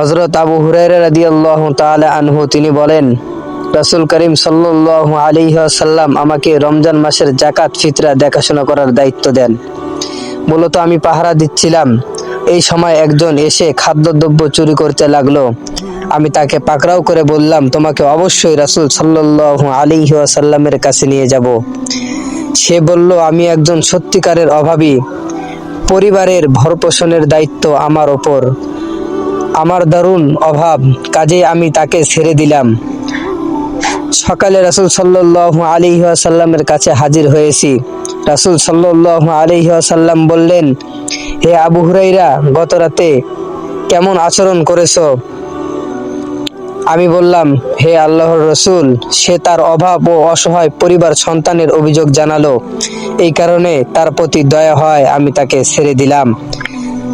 হজরত আবু হুরাইরা রাদিয়াল্লাহু তাআলা আনহু, তিনি বলেন, রাসূল করিম সাল্লাল্লাহু আলাইহি ওয়াসাল্লাম আমাকে রমজান মাসের জাকাত ফিতরা, দেখাশোনা করার দায়িত্ব দেন। মূলত আমি পাহারা দিচ্ছিলাম। এই সময় একজন এসে খাদ্যদ্রব্য চুরি করতে লাগল। আমি তাকে পাকড়াও করে বললাম, তোমাকে অবশ্যই রাসূল সাল্লাল্লাহু আলাইহি ওয়াসাল্লামের কাছে নিয়ে যাব। সে বলল, আমি একজন সত্যিকারের অভাবী। পরিবারের ভরপোষণের দায়িত্ব আমার ওপর। আমার দারুণ অভাব কাজে আমি তাকে ছেড়ে দিলাম। সকালে রাসুল আলী সাল্লামের কাছে হাজির হয়েছি। রাসুল সাল্লাহ আলী সাল্লাম বললেন, হে আবু হুরাইরা গত রাতে কেমন আচরণ করেছ? আমি বললাম, হে আল্লাহর রসুল, সে তার অভাব ও অসহায় পরিবার সন্তানের অভিযোগ জানালো। এই কারণে তার প্রতি দয়া হয়, আমি তাকে ছেড়ে দিলাম।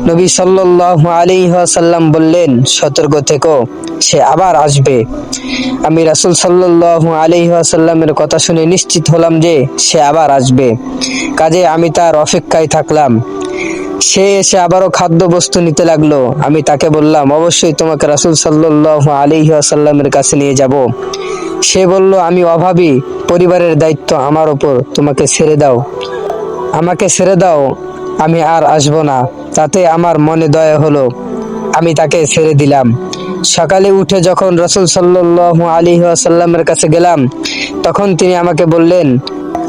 নবী সাল্লাহ আলী সাল্লাম বললেন, সতর্ক থেকো, সে আবার আসবে। আমি রাসুল সাল্লাহ আলী সাল্লামের কথা শুনে নিশ্চিত হলাম যে সে আবার আসবে। কাজে আমি তার অপেক্ষায় থাকলাম। সে এসে আবারও খাদ্য বস্তু নিতে লাগল। আমি তাকে বললাম, অবশ্যই তোমাকে রাসুল সাল্লাহ আলী সাল্লামের কাছে নিয়ে যাব। সে বলল, আমি অভাবী, পরিবারের দায়িত্ব আমার ওপর, তোমাকে ছেড়ে দাও। আমাকে ছেড়ে দাও, আমি আর আসব না। তাতে আমার মনে দয়া হলো। আমি তাকে ছেড়ে দিলাম। সকালে উঠে যখন রসুল সাল্লাহ আলী সাল্লামের কাছে গেলাম, তখন তিনি আমাকে বললেন,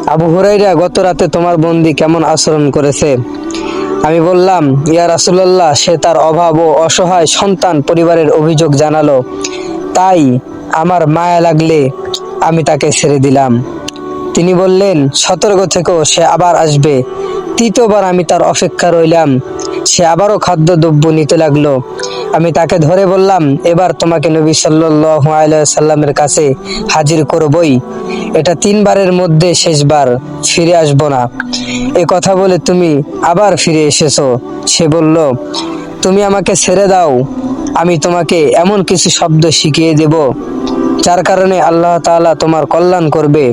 আবু হুরাইরা গত রাতে তোমার বন্দি কেমন আচরণ করেছে? আমি বললাম, ইয়া রাসুল্লাহ সে তার অভাব ও অসহায় সন্তান পরিবারের অভিযোগ জানালো। তাই আমার মায়া লাগলে আমি তাকে ছেড়ে দিলাম। তিনি বললেন, সতর্ক থেকেও সে আবার আসবে। তৃতীয়বার আমি তার অপেক্ষা রইলাম। সে আবারও খাদ্য দ্রব্য নিতে লাগল। আমি তাকে ধরে বললাম, এবার তোমাকে নবী সাল্লাহ সাল্লামের কাছে হাজির করবই। এটা তিনবারের মধ্যে শেষবার, ফিরে আসব না। এ কথা বলে তুমি আবার ফিরে এসেছ। সে বলল, তুমি আমাকে ছেড়ে দাও। আমি তোমাকে এমন কিছু শব্দ শিখিয়ে দেব, যার কারণে আল্লাহ তাআলা তোমার কল্যাণ করবে।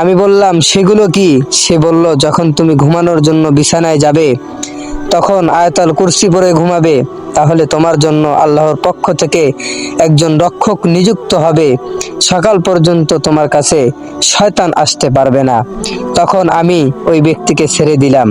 আমি বললাম, সেগুলো কি? সে বলল, যখন তুমি ঘুমানোর জন্য বিছানায় যাবে তখন আয়তাল কুরসি পরে ঘুমাবে, তাহলে তোমার জন্য আল্লাহর পক্ষ থেকে একজন রক্ষক নিযুক্ত হবে। সকাল পর্যন্ত তোমার কাছে শয়তান আসতে পারবে না। তখন আমি ওই ব্যক্তিকে ছেড়ে দিলাম।